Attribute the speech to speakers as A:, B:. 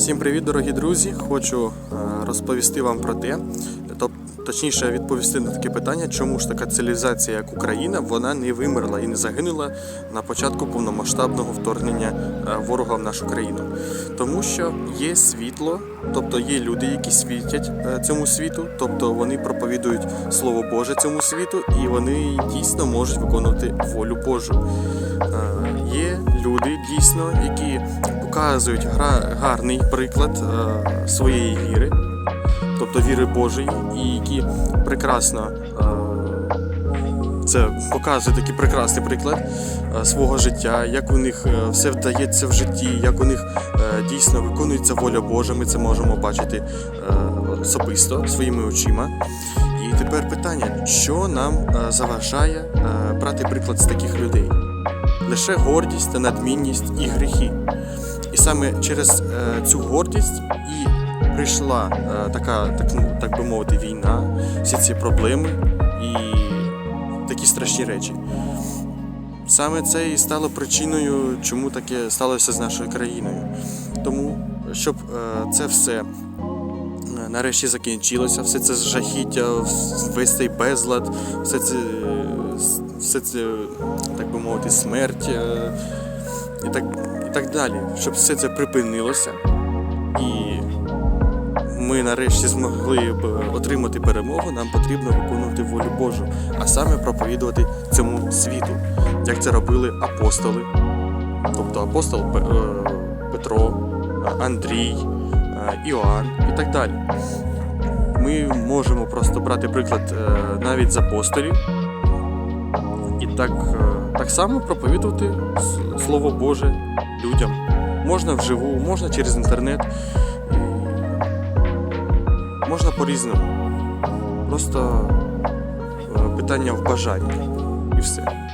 A: Всім привіт, дорогі друзі! Хочу е, розповісти вам про те, точніше відповісти на таке питання, чому ж така цивілізація, як Україна, вона не вимерла і не загинула на початку повномасштабного вторгнення е, ворога в нашу країну. Тому що є світло, тобто є люди, які світять е, цьому світу, тобто вони проповідують Слово Боже цьому світу, і вони дійсно можуть виконувати волю Божу. Е, Є люди дійсно, які показують гарний приклад своєї віри, тобто віри Божої, і які прекрасно е, це показує такий прекрасний приклад е, свого життя, як у них е, все вдається в житті, як у них дійсно виконується воля Божа. Ми це можемо бачити особисто своїми очима. І тепер питання: що нам заважає брати приклад з таких людей? Лише гордість та надмінність і гріхи. І саме через цю гордість і прийшла е, така, так, так би мовити, війна, всі ці проблеми і такі страшні речі. Саме це і стало причиною, чому таке сталося з нашою країною. Тому, щоб е, це все е, нарешті закінчилося, все це жахіття, весь цей безлад, все це, все це, так би мовити, смерть і так, і так далі, щоб все це припинилося. І ми нарешті змогли б отримати перемогу, нам потрібно виконувати волю Божу, а саме проповідувати цьому світу, як це робили апостоли, тобто апостол е, Петро, Андрій, е, Іоанн і так далі. Ми можемо просто брати приклад е, навіть з апостолів і так, так само проповідувати Слово Боже людям. Можна вживу, можна через інтернет. Можна по-різному. Просто е, питання в бажанні і все.